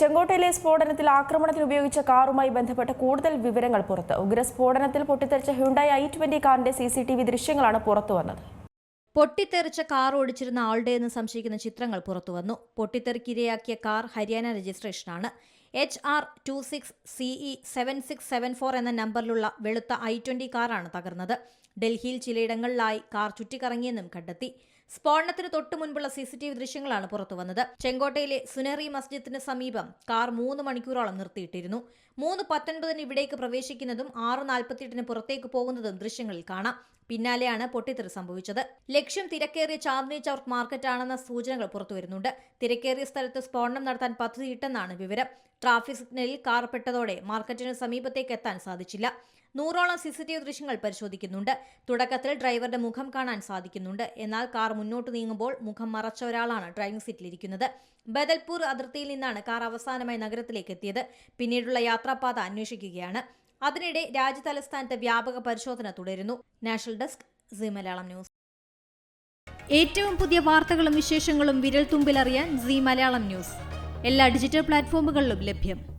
ചെങ്കോട്ടയിലെ സ്ഫോടനത്തിൽ ആക്രമണത്തിൽ ഉപയോഗിച്ച കാറുമായി ബന്ധപ്പെട്ട കൂടുതൽ വിവരങ്ങൾ പുറത്ത്. ഉഗ്രസ്ഫോടനത്തിൽ പൊട്ടിത്തെറിച്ച ഹ്യുണ്ടായി ഐ ട്വന്റി കാറിന്റെ സി സി ടി വി ദൃശ്യങ്ങളാണ് പുറത്തുവന്നത് പൊട്ടിത്തെറിച്ച കാർ ഓടിച്ചിരുന്ന ആളുടെയെന്ന് സംശയിക്കുന്ന ചിത്രങ്ങൾ പുറത്തുവന്നു പൊട്ടിത്തെറിക്കിരയാക്കിയ car Haryana രജിസ്ട്രേഷനാണ്. H R two six CE seven six seven four എന്ന നമ്പറിലുള്ള വെളുത്ത ഐ ട്വന്റി കാറാണ് തകർന്നത്. ഡൽഹിയിൽ ചിലയിടങ്ങളിലായി കാർ ചുറ്റിക്കറങ്ങിയെന്നും കണ്ടെത്തി. സ്ഫോടനത്തിന് തൊട്ടു മുൻപുള്ള സി സി ടി വി ദൃശ്യങ്ങളാണ് പുറത്തുവന്നത് ചെങ്കോട്ടയിലെ സുനറി മസ്ജിദിന് സമീപം കാർ മൂന്ന് മണിക്കൂറോളം നിർത്തിയിട്ടിരുന്നു. മൂന്ന് പത്തൊൻപതിന് ഇവിടേക്ക് പ്രവേശിക്കുന്നതും ആറ് നാൽപ്പത്തിയെട്ടിന് പുറത്തേക്ക് പോകുന്നതും ദൃശ്യങ്ങളിൽ കാണാം. പിന്നാലെയാണ് പൊട്ടിത്തെറി സംഭവിച്ചത്. ലക്ഷ്യം തിരക്കേറിയ ചാന്ദിനി ചൌക്ക് മാർക്കറ്റാണെന്ന സൂചനകൾ പുറത്തുവരുന്നുണ്ട്. തിരക്കേറിയ സ്ഥലത്ത് സ്ഫോടനം നടത്താൻ പദ്ധതിയിട്ടെന്നാണ് വിവരം. ട്രാഫിക് സിഗ്നലിൽ കാർ പെട്ടതോടെ മാർക്കറ്റിന് സമീപത്തേക്ക് എത്താൻ സാധിച്ചില്ല. നൂറോളം സി സി ടി വി ദൃശ്യങ്ങൾ പരിശോധിക്കുന്നുണ്ട്. തുടക്കത്തിൽ ഡ്രൈവറുടെ മുഖം കാണാൻ സാധിക്കുന്നുണ്ട്. എന്നാൽ കാർ മുന്നോട്ട് നീങ്ങുമ്പോൾ മുഖം മറച്ച ഒരാളാണ് ഡ്രൈവിംഗ് സീറ്റിലിരിക്കുന്നത്. ബദൽപൂർ അതിർത്തിയിൽ നിന്നാണ് കാർ അവസാനമായി നഗരത്തിലേക്ക് എത്തിയത്. പിന്നീടുള്ള യാത്രാപാത അന്വേഷിക്കുകയാണ്. അതിനിടെ രാജ്യതലസ്ഥാനത്ത് വ്യാപക പരിശോധന തുടരുന്നു. National desk Zee Malayalam news. ഏറ്റവും പുതിയ വാർത്തകളും വിശേഷങ്ങളും വിരൽ തുമ്പിലറിയാൻ സി മലയാളം ന്യൂസ്. എല്ലാ ഡിജിറ്റൽ പ്ലാറ്റ്ഫോമുകളിലും ലഭ്യം.